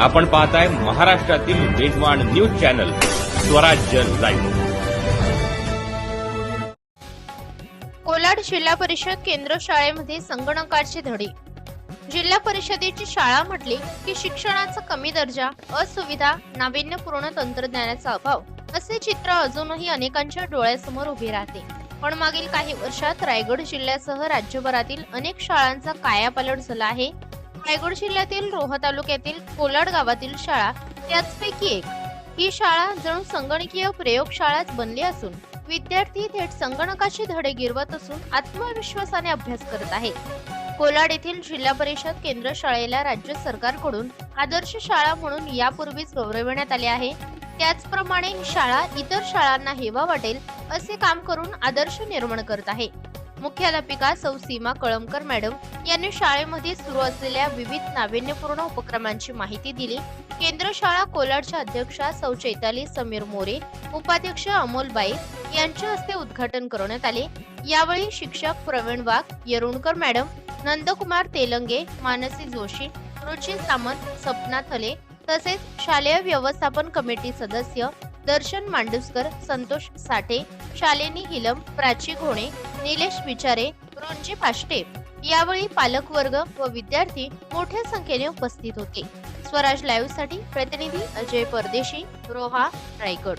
आपण पाहताय महाराष्ट्रातील वेगवान news channel Swarajya live. Kolad जिल्हा परिषद केंद्र शाळेमध्ये संगणकाचे धडे. जिल्हा परिषदेची शाळा म्हटली की शिक्षणाचा कमी दर्जा असुविधा नाविन्यपूर्ण तंत्रज्ञानाचा अभाव असे चित्र अजूनही अनेकांच्या डोळ्यासमोर उभे राहते. पण मागील काही वर्षात रायगड जिल्ह्यासह राज्यभरातील अनेक शाळांचा कायापालट झाला आहे. रायगड जिल्ह्यातील रोहा तालुक्यातील कोलाड गावातील शाळा त्याचपैकी एक. ही शाळा जणू संगणकीय प्रयोगशाळाच बनली असून विद्यार्थी थेट संगणकाचे धडे गिरवत असून आत्मविश्वासाने अभ्यास करत आहेत कोलाड येथील जिल्हा परिषद केंद्र शाळेला राज्य सरकारकडून आदर्श शाळा म्हणून यापूर्वीच गौरविण्यात आले आहे. त्याचप्रमाणे ही शाळा इतर शाळांना हेवा वाटेल असे काम करून आदर्श निर्माण करत आहे. मुख्याध्यापिका सौ सीमा कळमकर मॅडम यांनी शाळेमध्ये सुरू असलेल्या विविध नाविन्यपूर्ण उपक्रमांची माहिती दिली. केंद्र शाळा कोलाडच्या अध्यक्षा सौ चैताली समीर मोरे उपाध्यक्ष अमोल बाई यांच्या हस्ते उद्घाटन करण्यात आले. यावेळी शिक्षक प्रवीण वाघ येरुणकर मॅडम नंदकुमार तेलंगे मानसी जोशी रुची सामंत सपना थले तसेच शालेय व्यवस्थापन कमिटी सदस्य दर्शन मांडुसकर संतोष साठे शालिनी हिलम प्राची घोणे निलेश विचारे रुंजी पाष्टे यावेळी पालक वर्ग व विद्यार्थी मोठ्या संख्येने उपस्थित होते. स्वराज लाईव्हसाठी प्रतिनिधी अजय परदेशी रोहा रायगड.